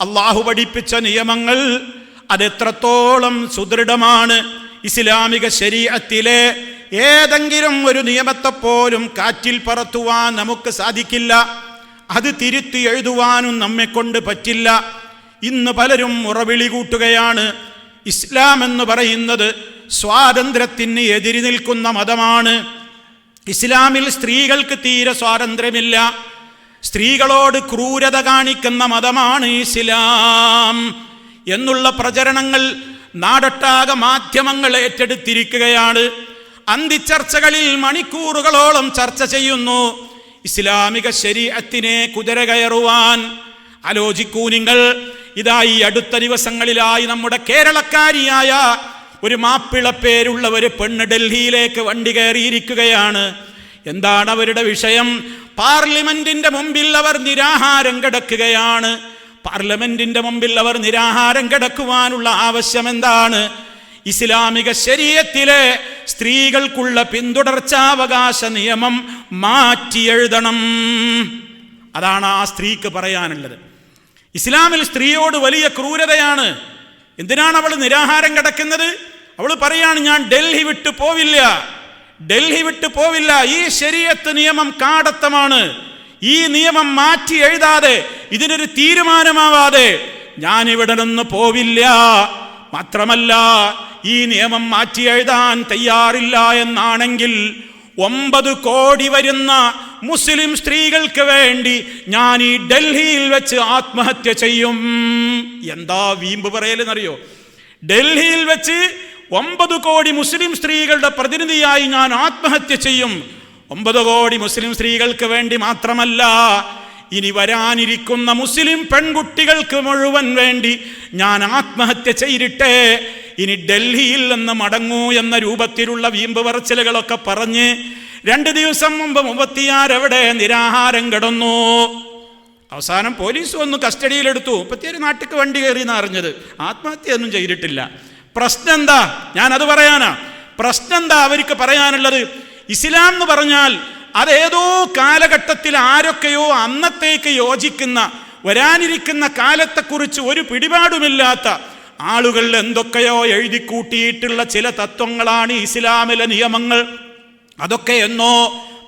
അള്ളാഹു പഠിപ്പിച്ച നിയമങ്ങൾ അതെത്രത്തോളം സുദൃഢമാണ്. ഇസ്ലാമിക ശരീരത്തിലെ ഏതെങ്കിലും ഒരു നിയമത്തെപ്പോലും കാറ്റിൽ പറത്തുവാൻ നമുക്ക് സാധിക്കില്ല. അത് തിരുത്തി എഴുതുവാനും നമ്മെ കൊണ്ട് പറ്റില്ല. ഇന്ന് പലരും ഉറവിളി കൂട്ടുകയാണ്. ഇസ്ലാം എന്ന് പറയുന്നത് സ്വാതന്ത്ര്യത്തിന് എതിരി നിൽക്കുന്ന മതമാണ്. ഇസ്ലാമിൽ സ്ത്രീകൾക്ക് തീരെ സ്വാതന്ത്ര്യമില്ല. സ്ത്രീകളോട് ക്രൂരത കാണിക്കുന്ന മതമാണ് ഇസ്ലാം. എന്നുള്ള പ്രചരണങ്ങൾ നാടൊട്ടാകെ മാധ്യമങ്ങൾ ഏറ്റെടുത്തിരിക്കുകയാണ്. അന്തിച്ചർച്ചകളിൽ മണിക്കൂറുകളോളം ചർച്ച ചെയ്യുന്നു. ഇസ്ലാമിക ശരീരത്തിനെ കുതിര കയറുവാൻ. ആലോചിക്കൂ നിങ്ങൾ ഇതാ ഈ അടുത്ത ദിവസങ്ങളിലായി നമ്മുടെ കേരളക്കാരിയായ ഒരു മാപ്പിള പേരുള്ള ഒരു പെണ്ണ് ഡൽഹിയിലേക്ക് വണ്ടി കയറിയിരിക്കുകയാണ്. എന്താണ് അവരുടെ വിഷയം? പാർലമെന്റിന്റെ മുമ്പിൽ അവർ നിരാഹാരം കിടക്കുകയാണ്. പാർലമെന്റിന്റെ മുമ്പിൽ അവർ നിരാഹാരം കിടക്കുവാനുള്ള ആവശ്യം എന്താണ് ഇസ്ലാമിക ശരീരത്തിലെ സ്ത്രീകൾക്കുള്ള പിന്തുടർച്ചാവകാശ നിയമം മാറ്റി എഴുതണം അതാണ് ആ സ്ത്രീക്ക് പറയാനുള്ളത്. ഇസ്ലാമിൽ സ്ത്രീയോട് വലിയ ക്രൂരതയാണ്. എന്തിനാണ് അവൾ നിരാഹാരം കിടക്കുന്നത്? അവൾ പറയാണ് ഞാൻ ഡൽഹി വിട്ടു പോവില്ല. ഡൽഹി വിട്ടു പോവില്ല. ഈ ശരീരത്ത് നിയമം കാടത്തമാണ്. ഈ നിയമം മാറ്റി എഴുതാതെ ഇതിനൊരു തീരുമാനമാവാതെ ഞാൻ ഇവിടെ നിന്ന് പോവില്ല. മാത്രമല്ല ഈ നിയമം മാറ്റി എഴുതാൻ തയ്യാറില്ല എന്നാണെങ്കിൽ ഒമ്പത് കോടി വരുന്ന മുസ്ലിം സ്ത്രീകൾക്ക് വേണ്ടി ഞാൻ ഈ ഡൽഹിയിൽ വെച്ച് ആത്മഹത്യ ചെയ്യും. എന്താ വീമ്പ് പറയലെന്നറിയോ? ഡൽഹിയിൽ വെച്ച് ഒമ്പത് കോടി മുസ്ലിം സ്ത്രീകളുടെ പ്രതിനിധിയായി ഞാൻ ആത്മഹത്യ ചെയ്യും. ഒമ്പത് കോടി മുസ്ലിം സ്ത്രീകൾക്ക് വേണ്ടി മാത്രമല്ല ഇനി വരാനിരിക്കുന്ന മുസ്ലിം പെൺകുട്ടികൾക്ക് മുഴുവൻ വേണ്ടി ഞാൻ ആത്മഹത്യ ചെയ്തിട്ടേ ഇനി ഡൽഹിയിൽ നിന്ന് മടങ്ങൂ എന്ന രൂപത്തിലുള്ള വീമ്പ് പറച്ചിലുകളൊക്കെ പറഞ്ഞ് രണ്ട് ദിവസം മുമ്പ് മുപ്പത്തിയാറ് എവിടെ നിരാഹാരം കിടന്നു. അവസാനം പോലീസ് വന്ന് കസ്റ്റഡിയിലെടുത്തു. മുപ്പത്തിയാറ് നാട്ടിക്ക് വണ്ടി കയറി അറിഞ്ഞത്. ആത്മഹത്യയൊന്നും ചെയ്തിട്ടില്ല. പ്രശ്നം എന്താ ഞാൻ അത് പറയാനാ. പ്രശ്നം എന്താ അവർക്ക് പറയാനുള്ളത്? ഇസ്ലാം എന്ന് പറഞ്ഞാൽ അതേതോ കാലഘട്ടത്തിൽ ആരൊക്കെയോ അന്നത്തേക്ക് യോജിക്കുന്ന വരാനിരിക്കുന്ന കാലത്തെക്കുറിച്ച് ഒരു പിടിപാടുമില്ലാത്ത ആളുകൾ എന്തൊക്കെയോ എഴുതി കൂട്ടിയിട്ടുള്ള ചില തത്വങ്ങളാണ് ഇസ്ലാമിലെ നിയമങ്ങൾ. അതൊക്കെ എന്നോ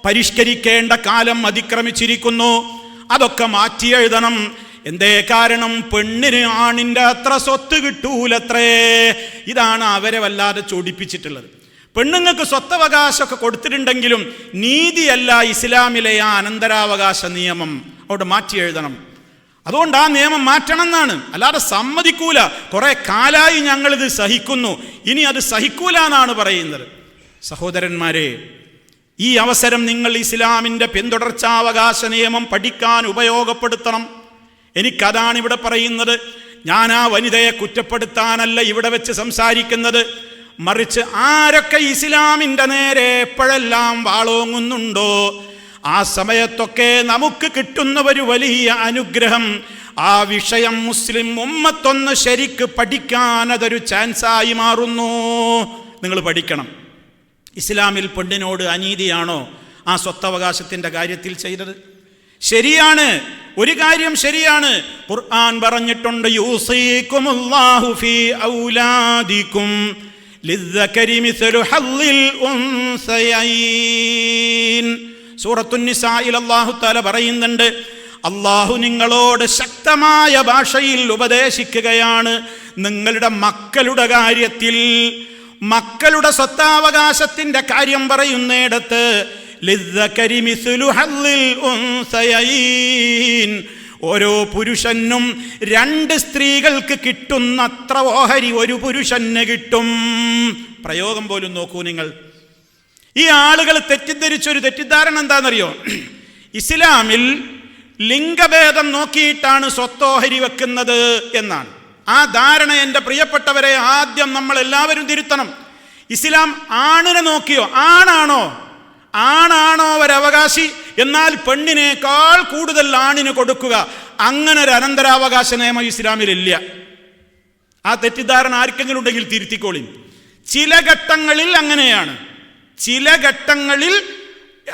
പരിഷ്കരിക്കേണ്ട കാലം അതിക്രമിച്ചിരിക്കുന്നു. അതൊക്കെ മാറ്റി എഴുതണം. എന്തേ കാരണം? പെണ്ണിന് ആണിന്റെ അത്ര സ്വത്ത് കിട്ടൂലത്രേ. ഇതാണ് അവരെ വല്ലാതെ ചൊടിപ്പിച്ചിട്ടുള്ളത്. പെണ്ണുങ്ങൾക്ക് സ്വത്തവകാശമൊക്കെ കൊടുത്തിട്ടുണ്ടെങ്കിലും നീതിയല്ല ഇസ്ലാമിലെ ആ അനന്തരാവകാശ നിയമം. അവിടെ മാറ്റി എഴുതണം. അതുകൊണ്ട് ആ നിയമം മാറ്റണം എന്നാണ് അല്ലാതെ സമ്മതിക്കൂല. കുറെ കാലായി ഞങ്ങളിത് സഹിക്കുന്നു. ഇനി അത് സഹിക്കൂല എന്നാണ് പറയുന്നത്. സഹോദരന്മാരെ ഈ അവസരം നിങ്ങൾ ഇസ്ലാമിന്റെ പിന്തുടർച്ചാവകാശ നിയമം പഠിക്കാൻ ഉപയോഗപ്പെടുത്തണം. എനിക്കതാണ് ഇവിടെ പറയുന്നത്. ഞാൻ ആ വനിതയെ കുറ്റപ്പെടുത്താനല്ല ഇവിടെ വെച്ച് സംസാരിക്കുന്നത്. മറിച്ച് ആരൊക്കെ ഇസ്ലാമിന്റെ നേരെ എപ്പോഴെല്ലാം വാളോങ്ങുന്നുണ്ടോ ആ സമയത്തൊക്കെ നമുക്ക് കിട്ടുന്ന ഒരു വലിയ അനുഗ്രഹം ആ വിഷയം മുസ്ലിം ഉമ്മത്തൊന്ന് ശരിക്ക് പഠിക്കാൻ അതൊരു ചാൻസായി മാറുന്നു. നിങ്ങൾ പഠിക്കണം. ഇസ്ലാമിൽ പെണ്ണിനോട് അനീതിയാണോ ആ സ്വത്തവകാശത്തിന്റെ കാര്യത്തിൽ ചെയ്തത്? ശരിയാണ്. ഒരു കാര്യം ശരിയാണ്. ഖുർആൻ പറഞ്ഞിട്ടുണ്ട് യൂസീക്കുമുല്ലാഹു ഫീ തആല പറയുന്നുണ്ട് അള്ളാഹു നിങ്ങളോട് ശക്തമായ ഭാഷയിൽ ഉപദേശിക്കുകയാണ്. നിങ്ങളുടെ മക്കളുടെ കാര്യത്തിൽ മക്കളുടെ സ്വത്താവകാശത്തിന്റെ കാര്യം പറയുന്നിടത്ത് ഓരോ പുരുഷനും രണ്ട് സ്ത്രീകൾക്ക് കിട്ടുന്നത്ര ഓഹരി ഒരു പുരുഷന് കിട്ടും. പ്രയോഗം പോലും നോക്കൂ നിങ്ങൾ. ഈ ആളുകൾ തെറ്റിദ്ധരിച്ചൊരു തെറ്റിദ്ധാരണ എന്താണെന്നറിയോ? ഇസ്ലാമിൽ ലിംഗഭേദം നോക്കിയിട്ടാണ് സ്വത്തോഹരി വെക്കുന്നത് എന്നാണ്. ആ ധാരണ എന്റെ പ്രിയപ്പെട്ടവരെ ആദ്യം നമ്മൾ എല്ലാവരും തിരുത്തണം. ഇസ്ലാം ആണിനെ നോക്കിയോ? ആണാണോ? ആണാണോ ഒരവകാശി എന്നാൽ പെണ്ണിനേക്കാൾ കൂടുതൽ ആണിന് കൊടുക്കുക. അങ്ങനെ ഒരു അനന്തരാവകാശ നിയമം ഇസ്ലാമിലില്ല. ആ തെറ്റിദ്ധാരണ ആർക്കെങ്കിലും ഉണ്ടെങ്കിൽ തിരുത്തിക്കോളി. ചില ഘട്ടങ്ങളിൽ അങ്ങനെയാണ്. ചില ഘട്ടങ്ങളിൽ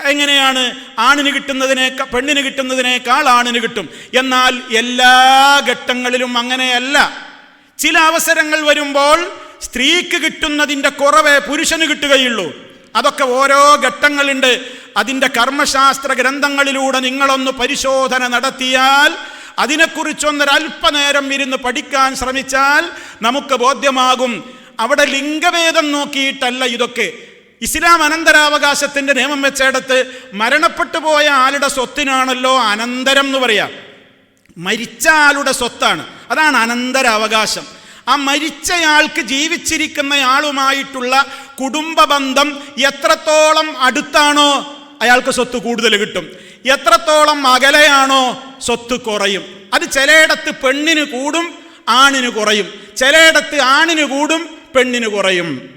എങ്ങനെയാണ്? ആണിന് കിട്ടുന്നതിനേക്കാൾ പെണ്ണിന് കിട്ടുന്നതിനേക്കാൾ ആണിന് കിട്ടും. എന്നാൽ എല്ലാ ഘട്ടങ്ങളിലും അങ്ങനെയല്ല. ചില അവസരങ്ങൾ വരുമ്പോൾ സ്ത്രീക്ക് കിട്ടുന്നതിന്റെ കുറവേ പുരുഷന് കിട്ടുകയുള്ളൂ. അതൊക്കെ ഓരോ ഘട്ടങ്ങളുണ്ട്. അതിന്റെ കർമ്മശാസ്ത്ര ഗ്രന്ഥങ്ങളിലൂടെ നിങ്ങളൊന്ന് പരിശോധന നടത്തിയാൽ അതിനെക്കുറിച്ചൊന്നൊരൽപ്പനേരം ഇരുന്ന് പഠിക്കാൻ ശ്രമിച്ചാൽ നമുക്ക് ബോധ്യമാകും. അവിടെ ലിംഗഭേദം നോക്കിയിട്ടല്ല ഇതൊക്കെ. ഇസ്ലാം അനന്തരാവകാശത്തിന്റെ നിയമം വെച്ചിടത്ത് മരണപ്പെട്ടു പോയ ആളുടെ സ്വത്തിനാണല്ലോ അനന്തരം എന്ന് പറയാം. മരിച്ച ആളുടെ സ്വത്താണ്. അതാണ് അനന്തരാവകാശം. ആ മരിച്ചയാൾക്ക് ജീവിച്ചിരിക്കുന്നയാളുമായിട്ടുള്ള കുടുംബ ബന്ധം എത്രത്തോളം അടുത്താണോ അയാൾക്ക് സ്വത്ത് കൂടുതൽ കിട്ടും. എത്രത്തോളം അകലെയാണോ സ്വത്ത് കുറയും. അത് ചിലയിടത്ത് പെണ്ണിന് കൂടും ആണിന് കുറയും. ചിലയിടത്ത് ആണിന് കൂടും പെണ്ണിന് കുറയും.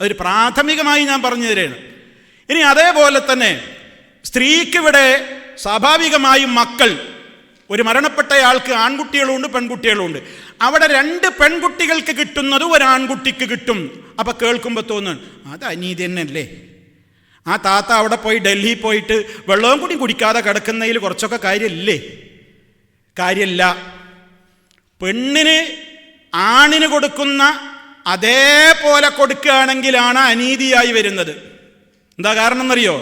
അതൊരു പ്രാഥമികമായി ഞാൻ പറഞ്ഞു തരുകയാണ് ഇനി അതേപോലെ തന്നെ സ്ത്രീക്കിവിടെ സ്വാഭാവികമായും മക്കൾ ഒരു മരണപ്പെട്ടയാൾക്ക് ആൺകുട്ടികളുണ്ട് പെൺകുട്ടികളുണ്ട്. അവിടെ രണ്ട് പെൺകുട്ടികൾക്ക് കിട്ടുന്നത് ഒരാൺകുട്ടിക്ക് കിട്ടും. അപ്പം കേൾക്കുമ്പോൾ തോന്നുന്നു അത് അനീതി തന്നെയല്ലേ? ആ താത്ത അവിടെ പോയി ഡൽഹി പോയിട്ട് വെള്ളവും കൂടി കുടിക്കാതെ കിടക്കുന്നതിൽ കുറച്ചൊക്കെ കാര്യമില്ലേ? കാര്യമില്ല. പെണ്ണിന് ആണിന് കൊടുക്കുന്ന അതേപോലെ കൊടുക്കുകയാണെങ്കിലാണ് അനീതിയായി വരുന്നത്. എന്താ കാരണം എന്നറിയോ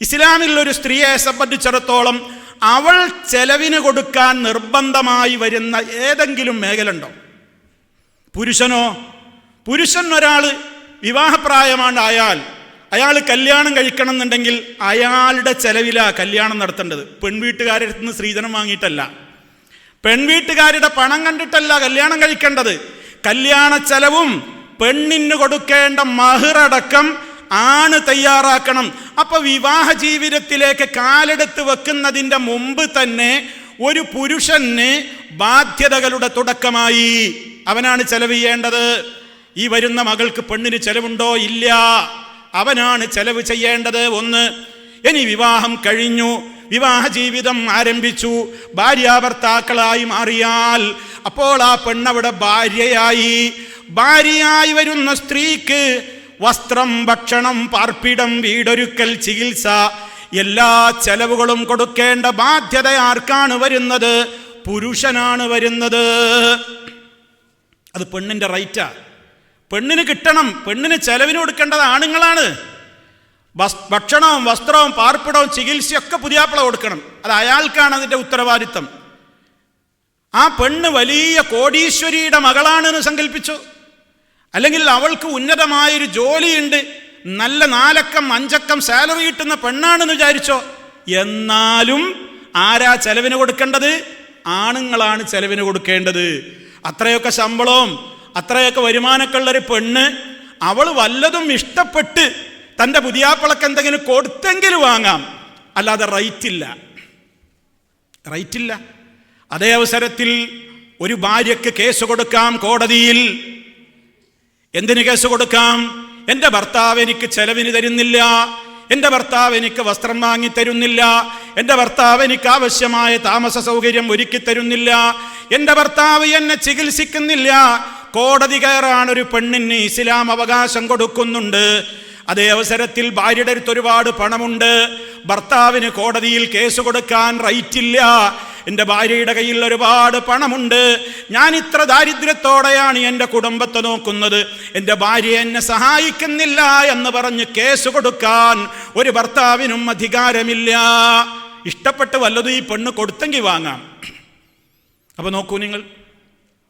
ഇസ്ലാമിലുള്ള ഒരു സ്ത്രീയെ സംബന്ധിച്ചിടത്തോളം അവൾ ചെലവിന് കൊടുക്കാൻ നിർബന്ധമായി വരുന്ന ഏതെങ്കിലും മേഖല ഉണ്ടോ പുരുഷനോ? പുരുഷൻ ഒരാൾ വിവാഹപ്രായമാണ്ടായാൽ അയാൾ കല്യാണം കഴിക്കണം എന്നുണ്ടെങ്കിൽ അയാളുടെ ചെലവിലാണ് കല്യാണം നടത്തേണ്ടത്. പെൺവീട്ടുകാരുടെ അടുത്ത് നിന്ന് സ്ത്രീധനം വാങ്ങിയിട്ടല്ല. പെൺവീട്ടുകാരുടെ പണം കണ്ടിട്ടല്ല കല്യാണം കഴിക്കേണ്ടത്. കല്യാണ ചെലവും പെണ്ണിന് കൊടുക്കേണ്ട മഹിറടക്കം ആണ് തയ്യാറാക്കണം. അപ്പൊ വിവാഹ ജീവിതത്തിലേക്ക് കാലെടുത്ത് വെക്കുന്നതിന്റെ മുമ്പ് തന്നെ ഒരു പുരുഷന് ബാധ്യതകളുടെ തുടക്കമായി. അവനാണ് ചെലവ് ചെയ്യേണ്ടത് ഈ വരുന്ന മകൾക്ക് പെണ്ണിന് ചെലവുണ്ടോ? ഇല്ല. അവനാണ് ചെലവ് ചെയ്യേണ്ടത്. ഒന്ന് ഇനി വിവാഹം കഴിഞ്ഞു. വിവാഹ ജീവിതം ആരംഭിച്ചു. ഭാര്യാഭർത്താക്കളായി മാറിയാൽ അപ്പോൾ ആ പെണ്ണവിടെ ഭാര്യയായി. ഭാര്യയായി വരുന്ന സ്ത്രീക്ക് വസ്ത്രം ഭക്ഷണം പാർപ്പിടം വീടൊരുക്കൽ ചികിത്സ എല്ലാ ചെലവുകളും കൊടുക്കേണ്ട ബാധ്യത ആർക്കാണ് വരുന്നത്? പുരുഷനാണ് വരുന്നത്. അത് പെണ്ണിന്റെ റൈറ്റാ. പെണ്ണിന് കിട്ടണം പെണ്ണിന് ചെലവിന് കൊടുക്കേണ്ടത് ആണുങ്ങളാണ്. ഭക്ഷണവും വസ്ത്രവും പാർപ്പിടവും ചികിത്സയൊക്കെ പുതിയാപ്പിള കൊടുക്കണം. അത് അയാൾക്കാണ് അതിന്റെ ഉത്തരവാദിത്തം ആ പെണ്ണ് വലിയ കോടീശ്വരിയുടെ മകളാണെന്ന് സങ്കല്പിച്ചു അല്ലെങ്കിൽ അവൾക്ക് ഉന്നതമായൊരു ജോലിയുണ്ട് നല്ല നാലക്കം അഞ്ചക്കം സാലറി കിട്ടുന്ന പെണ്ണാണെന്ന് വിചാരിച്ചോ? എന്നാലും ആരാ ചെലവിന് കൊടുക്കേണ്ടത്? ആണുങ്ങളാണ് ചെലവിന് കൊടുക്കേണ്ടത്. അത്രയൊക്കെ ശമ്പളവും അത്രയൊക്കെ വരുമാനമൊക്കെ ഉള്ളൊരു പെണ്ണ് അവൾ വല്ലതും ഇഷ്ടപ്പെട്ട് തന്റെ പുതിയാപ്പിളക്ക് എന്തെങ്കിലും കൊടുത്തെങ്കിൽ വാങ്ങാം. അല്ലാതെ റൈറ്റ് ഇല്ല റൈറ്റ് ഇല്ല അതേ അവസരത്തിൽ ഒരു ഭാര്യയ്ക്ക് കേസ് കൊടുക്കാം കോടതിയിൽ. എന്തിന് കേസ് കൊടുക്കാം? എന്റെ ഭർത്താവ് എനിക്ക് ചെലവിന് തരുന്നില്ല. എന്റെ ഭർത്താവ് എനിക്ക് വസ്ത്രം വാങ്ങി തരുന്നില്ല. എന്റെ ഭർത്താവ് എനിക്ക് ആവശ്യമായ താമസ സൗകര്യം ഒരുക്കി തരുന്നില്ല. എന്റെ ഭർത്താവ് എന്നെ ചികിത്സിക്കുന്നില്ല. കോടതി കയറാൻ ഒരു പെണ്ണിന് ഇസ്ലാം അവകാശം കൊടുക്കുന്നുണ്ട്. അതേ അവസരത്തിൽ ഭാര്യയുടെ അടുത്ത് ഒരുപാട് പണമുണ്ട്. ഭർത്താവിന് കോടതിയിൽ കേസ് കൊടുക്കാൻ റൈറ്റില്ല എന്റെ ഭാര്യയുടെ കയ്യിൽ ഒരുപാട് പണമുണ്ട്. ഞാൻ ഇത്ര ദാരിദ്ര്യത്തോടെയാണ് എന്റെ കുടുംബത്തെ നോക്കുന്നത്. എന്റെ ഭാര്യ എന്നെ സഹായിക്കുന്നില്ല എന്ന് പറഞ്ഞ് കേസ് കൊടുക്കാൻ ഒരു ഭർത്താവിനും അധികാരമില്ല. ഇഷ്ടപ്പെട്ട് വല്ലതും ഈ പെണ്ണ് കൊടുത്തെങ്കിൽ വാങ്ങാം. അപ്പോൾ നോക്കൂ നിങ്ങൾ.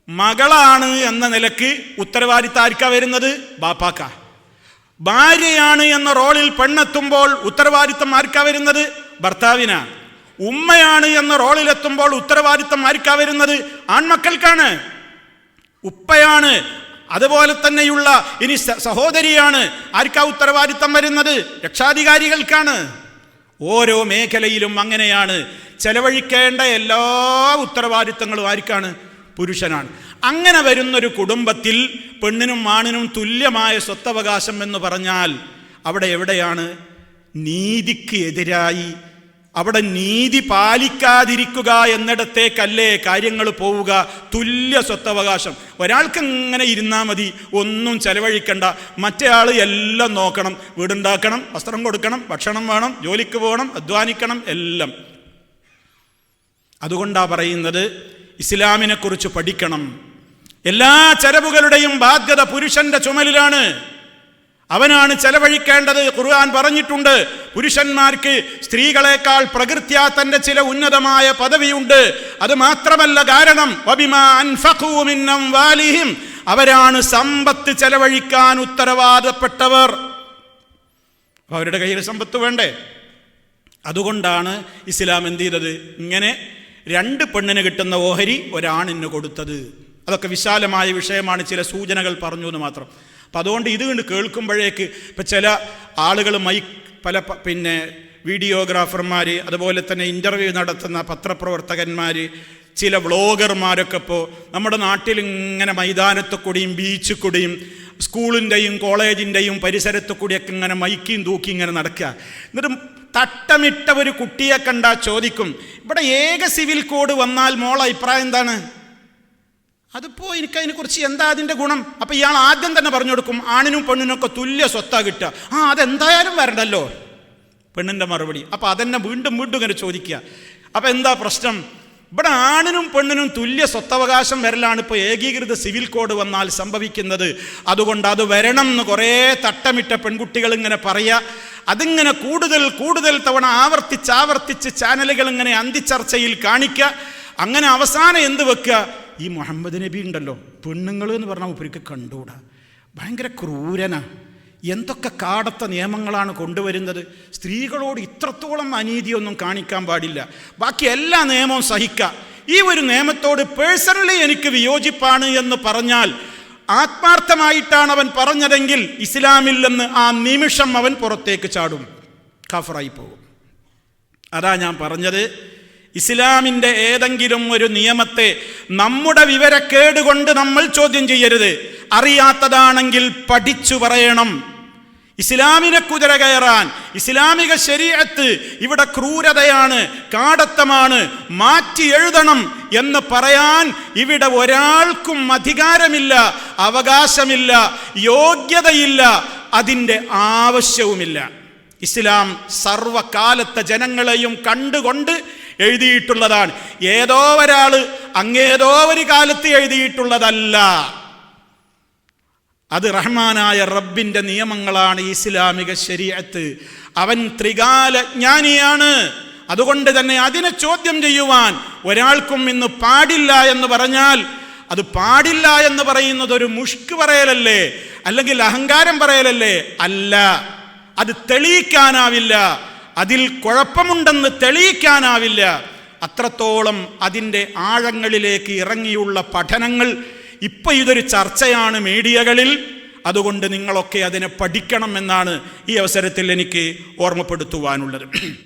മകളാണ് എന്ന നിലയ്ക്ക് ഉത്തരവാദിത്ത ആർക്കാ വരുന്നത്? ബാപ്പാക്ക. ഭാര്യയാണ് എന്ന റോളിൽ പെണ്ണെത്തുമ്പോൾ ഉത്തരവാദിത്തം ആർക്കാ വരുന്നത്? ഭർത്താവിനാ ഉമ്മയാണ് എന്ന റോളിലെത്തുമ്പോൾ ഉത്തരവാദിത്തം ആർക്കാ വരുന്നത്? ആൺമക്കൾക്കാണ്. ഉപ്പയാണ്. അതുപോലെ തന്നെയുള്ള ഇനി സഹോദരിയാണ്. ആർക്കാ ഉത്തരവാദിത്തം വരുന്നത്? രക്ഷാധികാരികൾക്കാണ്. ഓരോ മേഖലയിലും അങ്ങനെയാണ്. ചെലവഴിക്കേണ്ട എല്ലാ ഉത്തരവാദിത്തങ്ങളും ആർക്കാണ്? പുരുഷനാണ്. അങ്ങനെ വരുന്നൊരു കുടുംബത്തിൽ പെണ്ണിനും ആണിനും തുല്യമായ സ്വത്തവകാശം എന്ന് പറഞ്ഞാൽ അവിടെ എവിടെയാണ്? നീതിക്ക് എതിരായി അവിടെ നീതി പാലിക്കാതിരിക്കുക എന്നിടത്തേക്കല്ലേ കാര്യങ്ങൾ പോവുക? തുല്യ സ്വത്തവകാശം. ഒരാൾക്ക് എങ്ങനെ ഇരുന്നാൽ മതി. ഒന്നും ചെലവഴിക്കണ്ട. മറ്റേ ആൾ എല്ലാം നോക്കണം. വീടുണ്ടാക്കണം വസ്ത്രം കൊടുക്കണം ഭക്ഷണം വേണം ജോലിക്ക് പോകണം അധ്വാനിക്കണം എല്ലാം. അതുകൊണ്ടാ പറയുന്നത് ഇസ്ലാമിനെക്കുറിച്ച് പഠിക്കണം. എല്ലാ ചെലവുകളുടെയും ബാധ്യത പുരുഷന്റെ ചുമലിലാണ്. അവനാണ് ചെലവഴിക്കേണ്ടത്. ഖുർആൻ പറഞ്ഞിട്ടുണ്ട് പുരുഷന്മാർക്ക് സ്ത്രീകളെക്കാൾ പ്രകൃത്യാ തന്റെ ചില ഉന്നതമായ പദവിയുണ്ട്. അത് മാത്രമല്ല കാരണം. അവരാണ് സമ്പത്ത് ചെലവഴിക്കാൻ ഉത്തരവാദപ്പെട്ടവർ. അവരുടെ കയ്യിൽ സമ്പത്ത് വേണ്ടേ? അതുകൊണ്ടാണ് ഇസ്ലാം എന്ത് ചെയ്തത്? ഇങ്ങനെ രണ്ട് പെണ്ണിന് കിട്ടുന്ന ഓഹരി ഒരാണിന് കൊടുത്തത്. അതൊക്കെ വിശാലമായ വിഷയമാണ്. ചില സൂചനകൾ പറഞ്ഞു എന്ന് മാത്രം. അപ്പം അതുകൊണ്ട് ഇത് കണ്ട് കേൾക്കുമ്പോഴേക്ക് ഇപ്പം ചില ആളുകൾ മൈക്ക് പല പിന്നെ വീഡിയോഗ്രാഫർമാർ അതുപോലെ തന്നെ ഇന്റർവ്യൂ നടത്തുന്ന പത്രപ്രവർത്തകന്മാർ ചില വ്ളോഗർമാരൊക്കെ ഇപ്പോൾ നമ്മുടെ നാട്ടിൽ ഇങ്ങനെ മൈതാനത്ത് കൂടിയും ബീച്ചിൽ കൂടിയും സ്കൂളിന്റെയും കോളേജിന്റെയും പരിസരത്തു കൂടിയൊക്കെ ഇങ്ങനെ മൈക്കിയും തൂക്കി ഇങ്ങനെ നടക്കുക. എന്നിട്ട് തട്ടമിട്ട ഒരു കുട്ടിയെ കണ്ടാൽ ചോദിക്കും ഇവിടെ ഏക സിവിൽ കോഡ് വന്നാൽ മോൾ അഭിപ്രായം എന്താണ്? അതിപ്പോ എനിക്ക് അതിനെക്കുറിച്ച് എന്താ അതിന്റെ ഗുണം? അപ്പോൾ ഇയാൾ ആദ്യം തന്നെ പറഞ്ഞു കൊടുക്കും ആണിനും പെണ്ണിനും ഒക്കെ തുല്യ സ്വത്താ കിട്ടുക. ആ അതെന്തായാലും വരണ്ടല്ലോ. പെണ്ണിന്റെ മറുപടി. അപ്പോൾ അതെന്നെ വീണ്ടും വീണ്ടും ഇങ്ങനെ ചോദിക്കുക. അപ്പോൾ എന്താ പ്രശ്നം? ഇവിടെ ആണിനും പെണ്ണിനും തുല്യ സ്വത്തവകാശം വരലാണ് ഇപ്പോൾ ഏകീകൃത സിവിൽ കോഡ് വന്നാൽ സംഭവിക്കുന്നത്. അതുകൊണ്ട് അത് വരണം എന്ന് കുറേ തട്ടമിട്ട പെൺകുട്ടികൾ ഇങ്ങനെ പറയുക അതിങ്ങനെ കൂടുതൽ കൂടുതൽ തവണ ആവർത്തിച്ച് ആവർത്തിച്ച് ചാനലുകൾ ഇങ്ങനെ അന്തിച്ചർച്ചയിൽ കാണിക്കുക. അങ്ങനെ അവസാനം എന്ത് വെക്കുക? ഈ മുഹമ്മദ് നബി ഉണ്ടല്ലോ. പെണ്ണുങ്ങൾ എന്ന് പറഞ്ഞാൽ ഉപരിക്ക് കണ്ടുകൂടാ. ഭയങ്കര ക്രൂരനാ. എന്തൊക്കെ കാടത്ത നിയമങ്ങളാണ് കൊണ്ടുവരുന്നത്? സ്ത്രീകളോട് ഇത്രത്തോളം അനീതിയൊന്നും കാണിക്കാൻ പാടില്ല. ബാക്കി എല്ലാ നിയമവും സഹിക്കുക ഈ ഒരു നിയമത്തോട് പേഴ്സണലി എനിക്ക് വിയോജിപ്പാണ് എന്ന് പറഞ്ഞാൽ ആത്മാർത്ഥമായിട്ടാണ് അവൻ പറഞ്ഞതെങ്കിൽ ഇസ്ലാമിൽ നിന്ന് ആ നിമിഷം അവൻ പുറത്തേക്ക് ചാടും. കഫറായി പോകും. അതാ ഞാൻ പറഞ്ഞത്. ഇസ്ലാമിന്റെ ഏതെങ്കിലും ഒരു നിയമത്തെ നമ്മുടെ വിവരക്കേട് കൊണ്ട് നമ്മൾ ചോദ്യം ചെയ്യരുത്. അറിയാത്തതാണെങ്കിൽ പഠിച്ചു പറയണം. ഇസ്ലാമിനെ കുതിര കയറാൻ ഇസ്ലാമിക ശരീരത്ത് ഇവിടെ ക്രൂരതയാണ് കാടത്തമാണ് മാറ്റി എഴുതണം എന്ന് പറയാൻ ഇവിടെ ഒരാൾക്കും അധികാരമില്ല അവകാശമില്ല യോഗ്യതയില്ല അതിന്റെ ആവശ്യവുമില്ല. ഇസ്ലാം സർവകാലത്തെ ജനങ്ങളെയും കണ്ടുകൊണ്ട് എഴുതിയിട്ടുള്ളതാണ്. ഏതോ ഒരാൾ അങ്ങേതോ ഒരു കാലത്ത് എഴുതിയിട്ടുള്ളതല്ല. അത് റഹ്മാനായ റബ്ബിന്റെ നിയമങ്ങളാണ് ഇസ്ലാമിക ശരീരത്ത് അവൻ ത്രികാല ജ്ഞാനിയാണ്. അതുകൊണ്ട് തന്നെ അതിനെ ചോദ്യം ചെയ്യുവാൻ ഒരാൾക്കും ഇന്ന് പാടില്ല എന്ന് പറഞ്ഞാൽ അത് പാടില്ല എന്ന് പറയുന്നത് ഒരു മുഷ്ക് പറയലല്ലേ? അല്ലെങ്കിൽ അഹങ്കാരം പറയലല്ലേ? അല്ല. അത് തെളിയിക്കാനാവില്ല. അതിൽ കുഴപ്പമുണ്ടെന്ന് തെളിയിക്കാനാവില്ല. അത്രത്തോളം അതിന്റെ ആഴങ്ങളിലേക്ക് ഇറങ്ങിയുള്ള പഠനങ്ങൾ ഇപ്പം ഇതൊരു ചർച്ചയാണ് മീഡിയകളിൽ. അതുകൊണ്ട് നിങ്ങളൊക്കെ അതിനെ പഠിക്കണം എന്നാണ് ഈ അവസരത്തിൽ എനിക്ക് ഓർമ്മപ്പെടുത്തുവാനുള്ളത്.